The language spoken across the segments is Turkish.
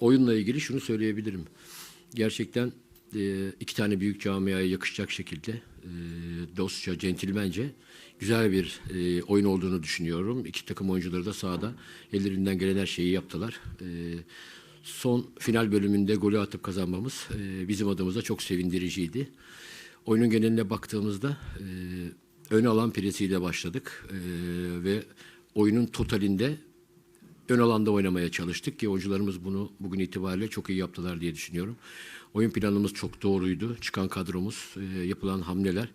oyunla ilgili şunu söyleyebilirim. Gerçekten e, iki tane büyük camiaya yakışacak şekilde e, dostça, centilmence güzel bir e, oyun olduğunu düşünüyorum. İki takım oyuncuları da sahada ellerinden gelen her şeyi yaptılar. E, son final bölümünde golü atıp kazanmamız e, bizim adımıza çok sevindiriciydi. Oyunun geneline baktığımızda e, ön alan presiyle başladık e, ve oyunun totalinde ön alanda oynamaya çalıştık ki oyuncularımız bunu bugün itibariyle çok iyi yaptılar diye düşünüyorum. Oyun planımız çok doğruydu. Çıkan kadromuz, e, yapılan hamleler,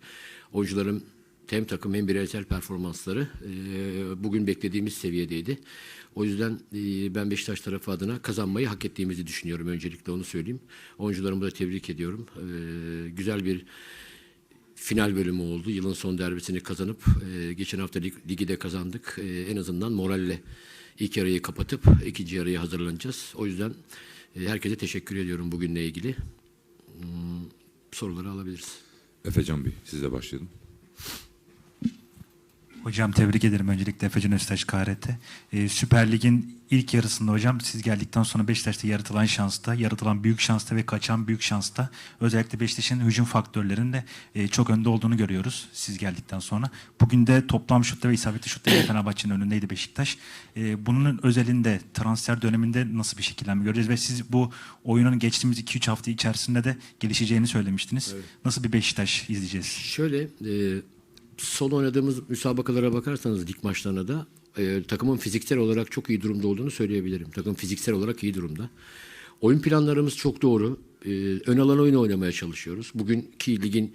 oyuncuların hem takım hem bireysel performansları e, bugün beklediğimiz seviyedeydi. O yüzden e, ben Beşiktaş tarafı adına kazanmayı hak ettiğimizi düşünüyorum. Öncelikle onu söyleyeyim. Oyuncularımı da tebrik ediyorum. E, güzel bir final bölümü oldu. Yılın son derbisini kazanıp e, geçen hafta lig, ligi de kazandık. E, en azından moralle ilk yarıyı kapatıp ikinci yarıya hazırlanacağız. O yüzden e, herkese teşekkür ediyorum bugünle ilgili. Hmm, soruları alabiliriz. Efecan Bey, sizle başlayalım. Hocam tebrik ederim öncelikle Efecan Öztaş KRT. Ee, Süper Lig'in ilk yarısında hocam siz geldikten sonra Beşiktaş'ta yaratılan şansta, yaratılan büyük şansta ve kaçan büyük şansta özellikle Beşiktaş'ın hücum faktörlerinde e, çok önde olduğunu görüyoruz siz geldikten sonra. Bugün de toplam şutta ve isabetli şutta Fenerbahçe'nin önündeydi Beşiktaş. E, bunun özelinde transfer döneminde nasıl bir şekillenme göreceğiz ve siz bu oyunun geçtiğimiz 2-3 hafta içerisinde de gelişeceğini söylemiştiniz. Nasıl bir Beşiktaş izleyeceğiz? Şöyle e, son oynadığımız müsabakalara bakarsanız lig maçlarına da e, takımın fiziksel olarak çok iyi durumda olduğunu söyleyebilirim. Takım fiziksel olarak iyi durumda. Oyun planlarımız çok doğru. E, ön alan oyunu oynamaya çalışıyoruz. Bugünkü ligin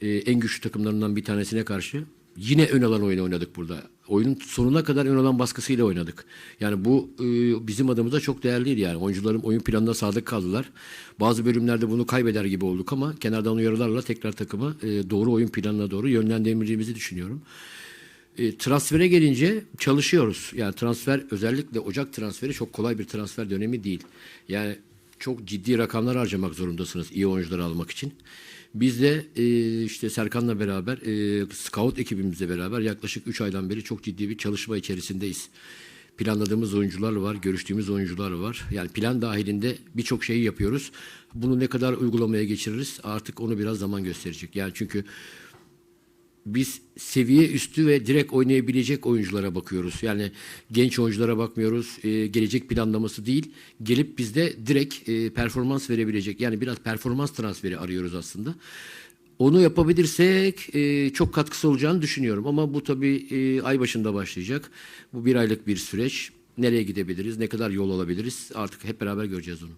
e, en güçlü takımlarından bir tanesine karşı yine ön alan oyunu oynadık burada. Oyunun sonuna kadar ön alan baskısıyla oynadık. Yani bu e, bizim adımıza çok değerliydi yani. Oyuncuların oyun planına sadık kaldılar. Bazı bölümlerde bunu kaybeder gibi olduk ama kenardan uyarılarla tekrar takımı e, doğru oyun planına doğru yönlendirdiğimizi düşünüyorum. E, transfere gelince çalışıyoruz. Yani transfer özellikle Ocak transferi çok kolay bir transfer dönemi değil. Yani çok ciddi rakamlar harcamak zorundasınız iyi oyuncuları almak için. Biz de e, işte Serkan'la beraber, e, scout ekibimizle beraber yaklaşık 3 aydan beri çok ciddi bir çalışma içerisindeyiz. Planladığımız oyuncular var, görüştüğümüz oyuncular var. Yani plan dahilinde birçok şeyi yapıyoruz. Bunu ne kadar uygulamaya geçiririz artık onu biraz zaman gösterecek. Yani çünkü biz seviye üstü ve direkt oynayabilecek oyunculara bakıyoruz. Yani genç oyunculara bakmıyoruz. Ee, gelecek planlaması değil. Gelip bizde direkt e, performans verebilecek. Yani biraz performans transferi arıyoruz aslında. Onu yapabilirsek e, çok katkısı olacağını düşünüyorum. Ama bu tabii e, ay başında başlayacak. Bu bir aylık bir süreç. Nereye gidebiliriz? Ne kadar yol alabiliriz? Artık hep beraber göreceğiz onu.